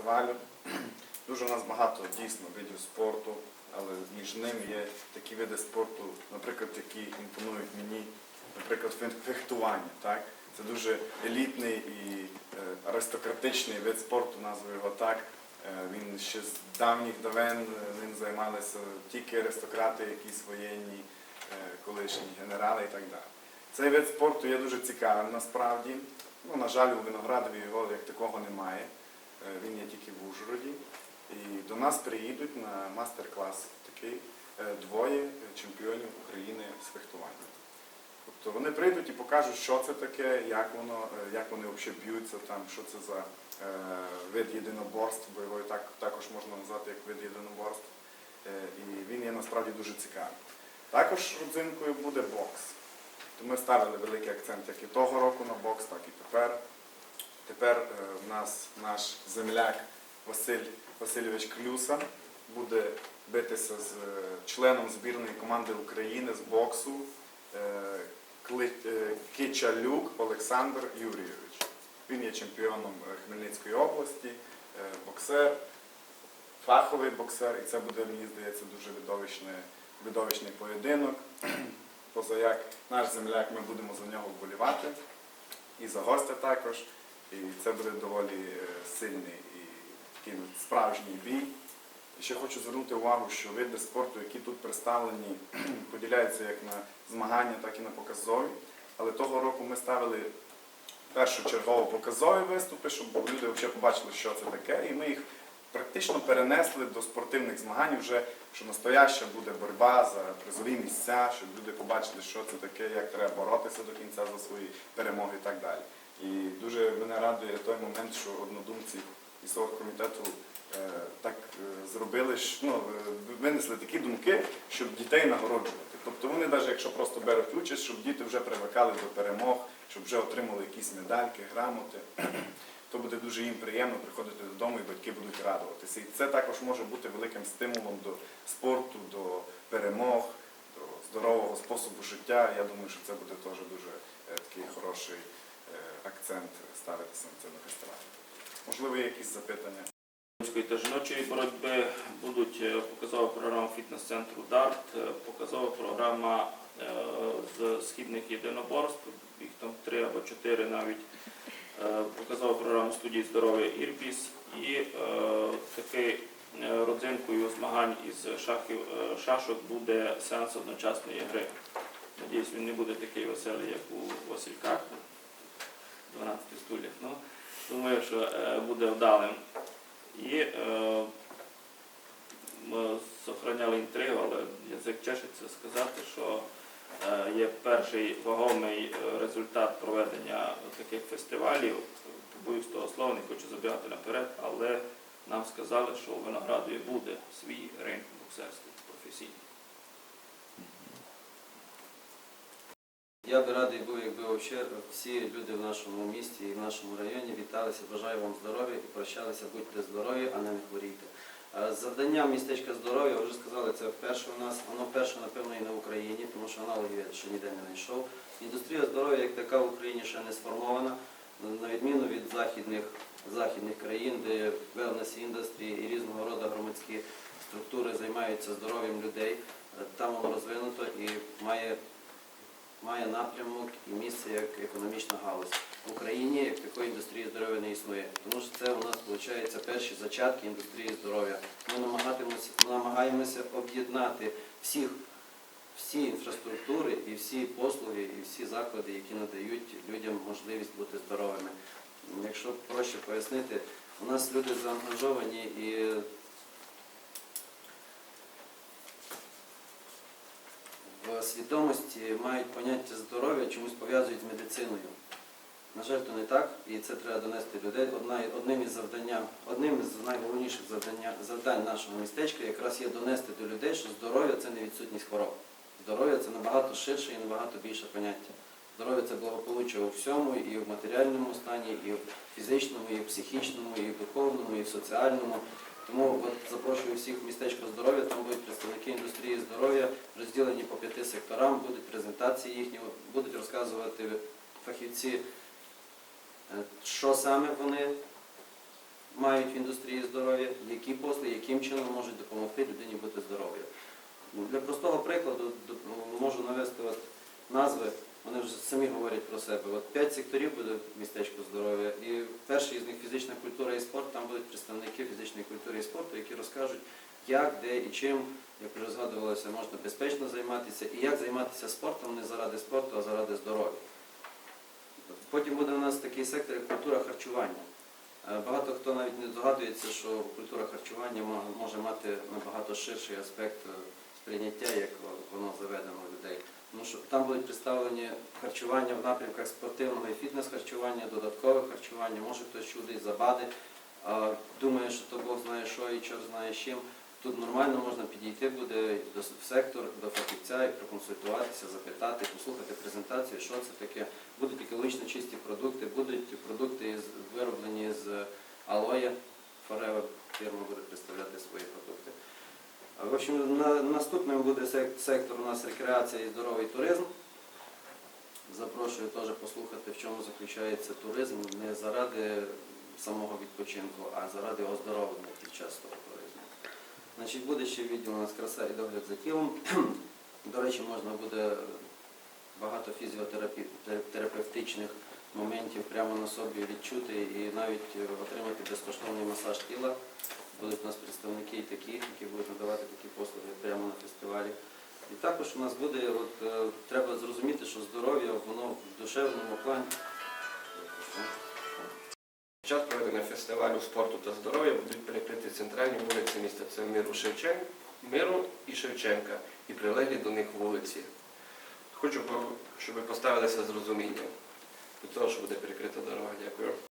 фестивалю. Дуже у нас багато дійсно видів спорту, але між ними є такі види спорту, наприклад, які імпонують мені, наприклад, фехтування. Так? Це дуже елітний і е, аристократичний вид спорту, назву його так. Е, Він ще з давніх давен е, ним займалися тільки аристократи, якісь воєнні, колишні генерали і так далі. Цей вид спорту є дуже цікавим насправді. Ну, на жаль, у Виноградові його як такого немає. Е, Він є тільки в Ужгороді. І до нас приїдуть на мастер-клас такий е, двоє чемпіонів України з фехтування. Тобто вони прийдуть і покажуть, що це таке, як воно, е, як вони взагалі б'ються, там, що це за вид єдиноборств, бо його так, також можна назвати як вид єдиноборств. І він є насправді дуже цікавий. Також родзинкою буде бокс. То ми ставили великий акцент як і того року на бокс, так і тепер. Тепер е, в нас наш земляк Василь Васильович Клюса буде битися з е, членом збірної команди України з боксу е, Кичалюк Олександр Юрійович. Він є чемпіоном Хмельницької області, боксер, фаховий боксер, і це буде, мені здається, дуже видовищний, видовищний поєдинок. Позаяк наш земляк, ми будемо за нього вболівати і за гостя також. І це буде доволі е, сильний і такий справжній бій. І ще хочу звернути увагу, що види спорту, які тут представлені, поділяються як на змагання, так і на показові. Але того року ми ставили першочергово показові виступи, щоб люди взагалі побачили, що це таке, і ми їх практично перенесли до спортивних змагань, вже що настояща буде боротьба за призові місця, щоб люди побачили, що це таке, як треба боротися до кінця за свої перемоги і так далі. І дуже мене радує той момент, що однодумці із комітету е, так е, зробили, що, ну, е, винесли такі думки, щоб дітей нагороджувати. Тобто вони, навіть якщо просто беруть участь, щоб діти вже привикали до перемог, щоб вже отримали якісь медальки, грамоти, то буде дуже їм приємно приходити додому і батьки будуть радуватися. І це також може бути великим стимулом до спорту, до перемог, до здорового способу життя. Я думаю, що це буде теж дуже такий хороший акцент ставитися на цьому фестивалі. Можливо, є якісь запитання? Та жіночої боротьби будуть е, показова програма фітнес-центру ДАРТ, е, показова програма е, з східних єдиноборств, їх там три або чотири навіть, е, показова програма студії здоров'я Ірбіс і е, такий е, родзинкою змагань із шахів, е, шашок буде сеанс одночасної гри. Надіюсь, він не буде такий веселий, як у Васильках, 12 стульях. Ну, думаю, що е, буде вдалим. І е, ми зберігали інтригу, але язик чешеться сказати, що е, є перший вагомий е, результат проведення таких фестивалів. Побоюсь того слова, не хочу забігати наперед, але нам сказали, що у Виноградові буде свій ринг боксерський професійний. Я би радий був, якби вообще всі люди в нашому місті і в нашому районі віталися, бажаю вам здоров'я і прощалися, будьте здорові, а не не хворійте. Завдання містечка здоров'я, вже сказали, це вперше у нас, воно вперше, напевно, і на Україні, тому що аналогів я ще ніде не знайшов. Індустрія здоров'я як така в Україні ще не сформована, на відміну від західних, західних країн, де wellness industry і різного роду громадські структури займаються здоров'ям людей. Там воно розвинуто і має має напрямок і місце як економічна галузь. В Україні як такої індустрії здоров'я не існує, тому що це у нас виходить перші зачатки індустрії здоров'я. Ми намагатимемося, намагаємося об'єднати всіх, всі інфраструктури і всі послуги, і всі заклади, які надають людям можливість бути здоровими. Якщо проще пояснити, у нас люди заангажовані і свідомості мають поняття здоров'я, чомусь пов'язують з медициною. На жаль, то не так, і це треба донести людей. Одним із завдання, одним із найголовніших завдання, завдань нашого містечка якраз є донести до людей, що здоров'я це не відсутність хвороб. Здоров'я це набагато ширше і набагато більше поняття. Здоров'я це благополуччя у всьому, і в матеріальному стані, і в фізичному, і в психічному, і в духовному, і в соціальному. Тому от запрошую всіх містечко здоров'я, там будуть представники індустрії здоров'я, розділені по п'яти секторам, будуть презентації їхні, будуть розказувати фахівці, е, що саме вони мають в індустрії здоров'я, які послуги, яким чином можуть допомогти людині бути здоровою. Ну, Для простого прикладу можу навести от назви, вони вже самі говорять про себе. От п'ять секторів буде в містечку здоров'я, і перший фізична культура і спорт. Там будуть представники фізичної культури і спорту, які розкажуть, як, де і чим, як вже згадувалося, можна безпечно займатися, і як займатися спортом не заради спорту, а заради здоров'я. Потім буде у нас такий сектор, як культура харчування. Е, Багато хто навіть не здогадується, що культура харчування може мати набагато ширший аспект е, сприйняття, як воно заведено у людей. Тому що там будуть представлені харчування в напрямках спортивного і фітнес-харчування, додаткове харчування, може хтось чудить забади, думає, що то Бог знає що і чорт знає з чим. Тут нормально можна підійти буде в сектор, до фахівця і проконсультуватися, запитати, послухати презентацію, що це таке. Будуть екологічно чисті продукти, будуть продукти вироблені з алоє. Форева фірма буде представляти свої продукти. В общем, на, наступним буде сектор у нас рекреація і здоровий туризм. Запрошую теж послухати, в чому заключається туризм не заради самого відпочинку, а заради оздоровлення під час того туризму. Значить, буде ще відділ у нас краса і догляд за тілом. До речі, можна буде багато фізіотерапевтичних моментів прямо на собі відчути і навіть отримати безкоштовний масаж тіла. Будуть у нас представники і такі, які будуть надавати такі послуги прямо на фестивалі. І також у нас буде, от, е, треба зрозуміти, що здоров'я, воно в душевному плані. Час проведення фестивалю спорту та здоров'я будуть перекриті центральні вулиці міста. Це Миру Шевчен, Миру і Шевченка, і прилеглі до них вулиці. Хочу, щоб ви поставилися з розумінням до того, що буде перекрита дорога. Дякую.